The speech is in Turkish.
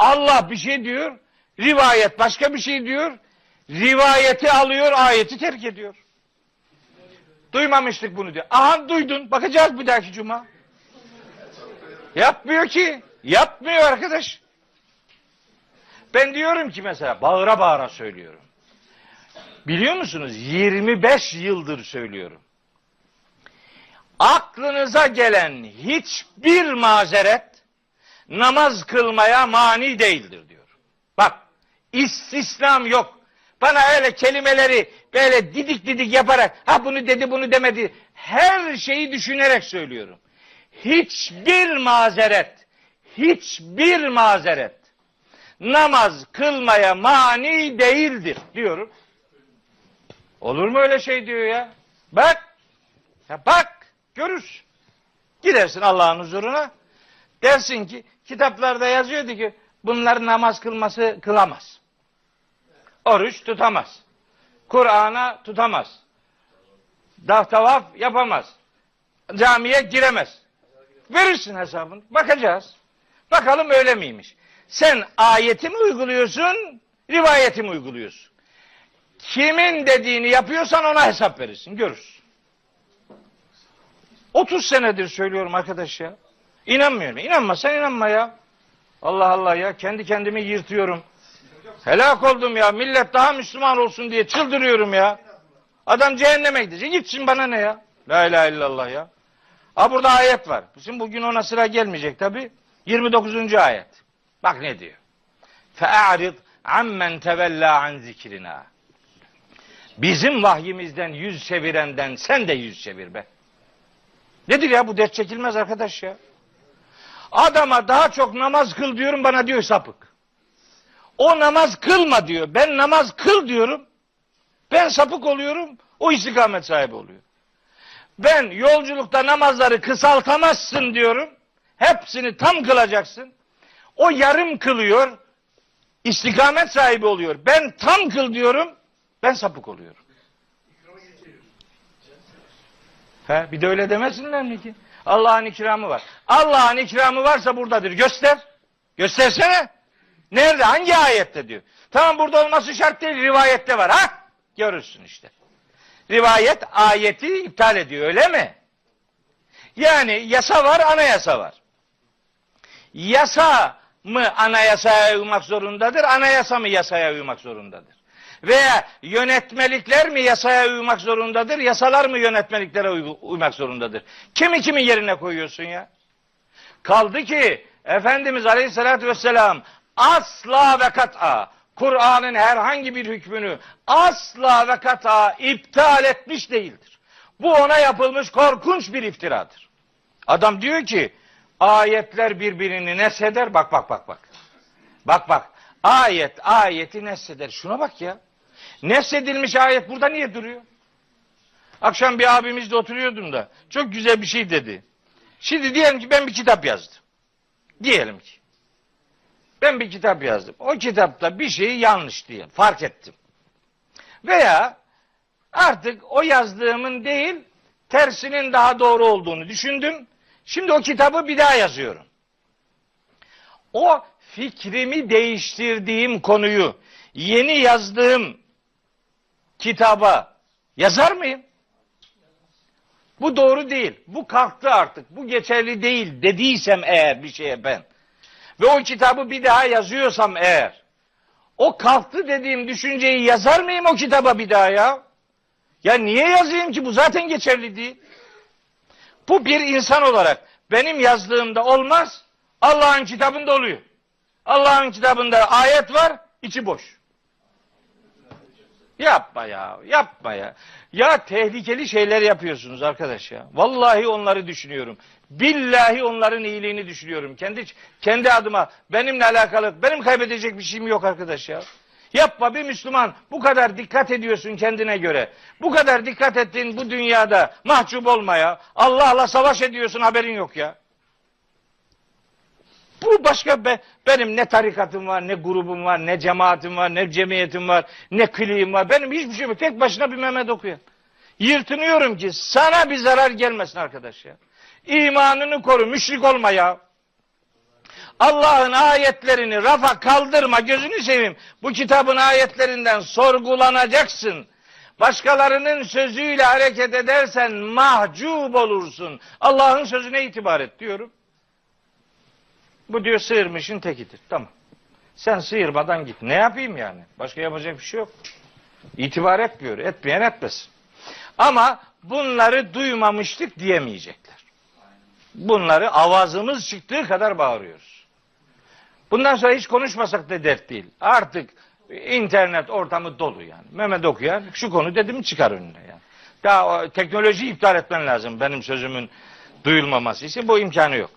Allah bir şey diyor, rivayet başka bir şey diyor. Rivayeti alıyor, ayeti terk ediyor. Duymamıştık bunu diyor. Aha duydun. Bakacağız bir dahaki cuma. Yapmıyor ki. Yapmıyor arkadaş. Ben diyorum ki mesela bağıra bağıra söylüyorum. Biliyor musunuz? 25 yıldır söylüyorum. Aklınıza gelen hiçbir mazeret namaz kılmaya mani değildir diyor. Bak istisnam yok. Bana öyle kelimeleri böyle didik didik yaparak ha bunu dedi bunu demedi her şeyi düşünerek söylüyorum. Hiçbir mazeret hiçbir mazeret namaz kılmaya mani değildir diyorum. Olur mu öyle şey diyor ya? Bak. Ya bak. Görürsün. Gidersin Allah'ın huzuruna. Dersin ki kitaplarda yazıyordu ki bunlar namaz kılması kılamaz. Oruç tutamaz. Kur'an'a tutamaz. Dah tavaf yapamaz. Camiye giremez. Verirsin hesabını. Bakacağız. Bakalım öyle miymiş? Sen ayeti mi uyguluyorsun, rivayeti mi uyguluyorsun? Kimin dediğini yapıyorsan ona hesap verirsin. Görürsün. 30 senedir söylüyorum arkadaş ya. İnanmıyorum. İnanmazsan inanma ya. Allah Allah ya. Kendi kendimi yırtıyorum. Helak oldum ya. Millet daha Müslüman olsun diye çıldırıyorum ya. Adam cehenneme gidecek. Gitsin bana ne ya? La ilahe illallah ya. Ha burada ayet var. Şimdi bugün ona sıra gelmeyecek tabi. 29. ayet. Bak ne diyor. Fe'arid ammen tevella an zikrina. Bizim vahyimizden yüz çevirenden sen de yüz çevir be. Nedir ya bu dert çekilmez arkadaş ya. Adama daha çok namaz kıl diyorum bana diyor sapık. O namaz kılma diyor. Ben namaz kıl diyorum. Ben sapık oluyorum. O istikamet sahibi oluyor. Ben yolculukta namazları kısaltamazsın diyorum. Hepsini tam kılacaksın. O yarım kılıyor. istikamet sahibi oluyor. Ben tam kıl diyorum. Ben sapık oluyorum. He, bir de öyle demesinler mi ki? Allah'ın ikramı var. Allah'ın ikramı varsa buradadır. Göster. Göstersene. Nerede? Hangi ayette diyor. Tamam burada olması şart değil. Rivayette var. Ha? Görürsün işte. Rivayet ayeti iptal ediyor öyle mi? Yani yasa var, anayasa var. Yasa mı anayasaya uymak zorundadır, anayasa mı yasaya uymak zorundadır? Veya yönetmelikler mi yasaya uymak zorundadır, yasalar mı yönetmeliklere uy- uymak zorundadır? Kimi kimin yerine koyuyorsun ya? Kaldı ki Efendimiz Aleyhisselatü Vesselam asla ve kat'a Kur'an'ın herhangi bir hükmünü asla ve kat'a iptal etmiş değildir. Bu ona yapılmış korkunç bir iftiradır. Adam diyor ki ayetler birbirini nesheder bak bak bak bak. Bak bak ayet ayeti nesheder şuna bak ya. Nesedilmiş ayet burada niye duruyor? Akşam bir abimizle oturuyordum da çok güzel bir şey dedi. Şimdi diyelim ki ben bir kitap yazdım. Diyelim ki. Ben bir kitap yazdım. O kitapta bir şeyi yanlış diye fark ettim. Veya artık o yazdığımın değil tersinin daha doğru olduğunu düşündüm. Şimdi o kitabı bir daha yazıyorum. O fikrimi değiştirdiğim konuyu yeni yazdığım kitaba yazar mıyım? Bu doğru değil. Bu kalktı artık. Bu geçerli değil dediysem eğer bir şeye ben ve o kitabı bir daha yazıyorsam eğer o kalktı dediğim düşünceyi yazar mıyım o kitaba bir daha ya? Ya niye yazayım ki bu zaten geçerli değil. Bu bir insan olarak benim yazdığımda olmaz. Allah'ın kitabında oluyor. Allah'ın kitabında ayet var, içi boş. Yapma ya, yapma ya. Ya tehlikeli şeyler yapıyorsunuz arkadaş ya. Vallahi onları düşünüyorum. Billahi onların iyiliğini düşünüyorum. Kendi kendi adıma benimle alakalı benim kaybedecek bir şeyim yok arkadaş ya. Yapma bir Müslüman bu kadar dikkat ediyorsun kendine göre. Bu kadar dikkat ettiğin bu dünyada mahcup olma ya. Allah'la savaş ediyorsun haberin yok ya. Bu başka be, benim ne tarikatım var, ne grubum var, ne cemaatim var, ne cemiyetim var, ne kliğim var. Benim hiçbir şeyim yok. Tek başına bir Mehmet okuyan. Yırtınıyorum ki sana bir zarar gelmesin arkadaş ya. İmanını koru, müşrik olma ya. Allah'ın ayetlerini rafa kaldırma gözünü seveyim. Bu kitabın ayetlerinden sorgulanacaksın. Başkalarının sözüyle hareket edersen mahcup olursun. Allah'ın sözüne itibar et diyorum. Bu diyor sıyırmışın tekidir. Tamam. Sen sıyırmadan git. Ne yapayım yani? Başka yapacak bir şey yok. İtibar etmiyor. Etmeyen etmesin. Ama bunları duymamıştık diyemeyecekler. Bunları avazımız çıktığı kadar bağırıyoruz. Bundan sonra hiç konuşmasak da dert değil. Artık internet ortamı dolu yani. Mehmet okuyan şu konu dedim çıkar önüne yani. Daha o teknolojiyi iptal etmen lazım benim sözümün duyulmaması için. Bu imkanı yok.